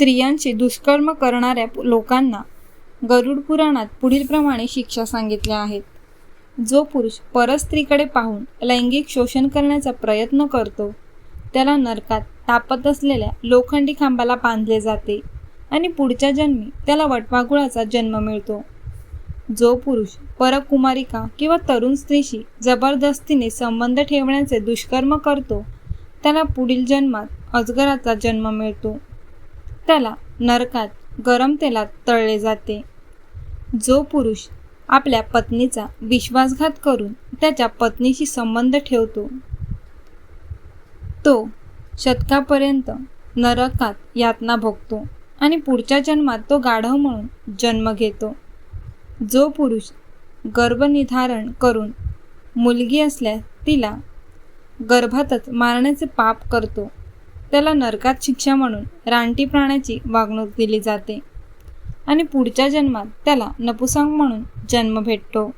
स्त्रियांशी दुष्कर्म करणाऱ्या लोकांना गरुड पुराणात पुढीलप्रमाणे शिक्षा सांगितल्या आहेत. जो पुरुष परस्त्रीकडे पाहून लैंगिक शोषण करण्याचा प्रयत्न करतो त्याला नरकात तापत असलेल्या लोखंडी खांबाला बांधले जाते आणि पुढच्या जन्मी त्याला वटवाघुळाचा जन्म मिळतो. जो पुरुष परकुमारिका किंवा तरुण स्त्रीशी जबरदस्तीने संबंध ठेवण्याचे दुष्कर्म करतो त्याला पुढील जन्मात अजगराचा जन्म मिळतो. त्याला नरकात गरम तेलात तळले जाते. जो पुरुष आपल्या पत्नीचा विश्वासघात करून त्याच्या पत्नीशी संबंध ठेवतो तो शतकापर्यंत नरकात यातना भोगतो आणि पुढच्या जन्मात तो गाढव म्हणून जन्म घेतो. जो पुरुष गर्भनिधारण करून मुलगी असल्यास तिला गर्भातच मारण्याचे पाप करतो. त्याला नरकात शिक्षा म्हणून रानटी प्राण्याची वागणूक दिली जाते. आणि पुढच्या जन्मात त्याला नपुसंग म्हणून जन्म भेटतो.